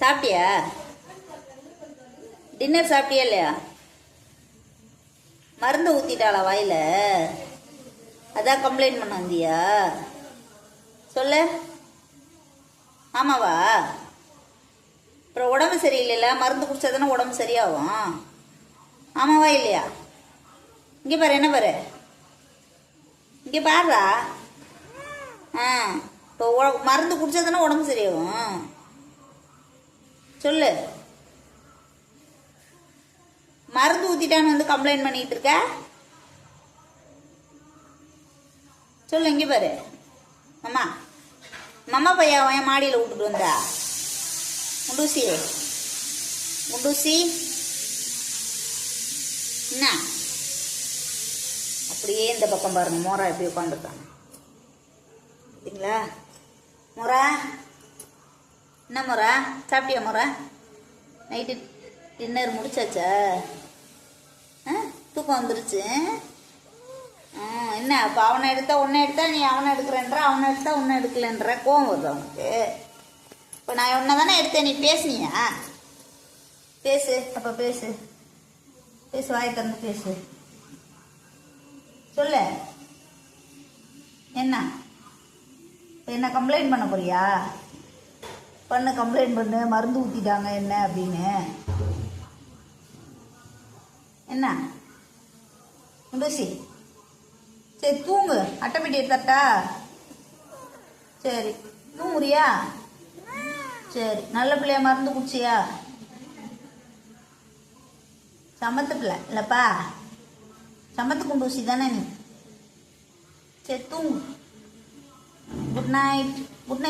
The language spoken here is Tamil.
சாப்பிட்டியா? டின்னர் சாப்பிட்டியா இல்லையா? மருந்து ஊற்றிட்டாளா வாயில்? அதான் கம்ப்ளைண்ட் பண்ண வந்தியா சொல்லு. ஆமாவா? அப்புறம் உடம்பு சரியில்லைல்ல மருந்து குடிச்சா தானே உடம்பு சரியாகும்? ஆமாவா இல்லையா? இங்கே பாரு என்ன பாரு? இங்கே பாருடா. ஆ இப்போ மருந்து குடிச்சா தானே உடம்பு சரியாகும்? சொல்லு. மருந்து ஊத்திட்டான்னு வந்து கம்ப்ளைண்ட் பண்ணிட்டு இருக்க? சொல்லு இங்கே பாரு. மாமா மாமா பையன் என் மாடியில் விட்டுட்டு வந்தா? குண்டூசி குண்டூசி என்ன? அப்படியே இந்த பக்கம் பாருங்க மோரா எப்படி உட்காந்துருக்காங்க பார்த்தீங்களா மொரா? என்ன முறை? சாப்பிட்டியா முறை? நைட்டு டின்னர் முடிச்சாச்சா? ஆ? தூக்கம் வந்துருச்சு. ஆ என்ன அப்போ அவனை எடுத்தா உன்னை எடுத்தா நீ அவனை எடுக்கிறேன்ற அவனை எடுத்தா உன்னை எடுக்கலன்ற கோவம் வருது அவனுக்கு இப்போ நான் உன்னை தானே எடுத்தேன் நீ பேசுனியா? பேசு அப்போ பேசு. பேசு வாய் திறந்து பேசு. சொல்லு. என்ன? இப்போ என்ன கம்ப்ளைண்ட் பண்ண போறியா? பண்ண கம்ப்ளைண்ட் பண்ணு மருந்து ஊற்றிட்டாங்க என்ன அப்படின்னு. என்ன? குண்டூசி சரி தூங்கு. அட்டைப்பெட்டி எடுத்தட்டா சரி தூங்குறியா? சரி நல்ல பிள்ளைய மருந்து குடிச்சியா? சமத்து பிள்ளை இல்லைப்பா. சமத்து குண்டூசி தானே நீ? சரி தூங்கு. Good night good night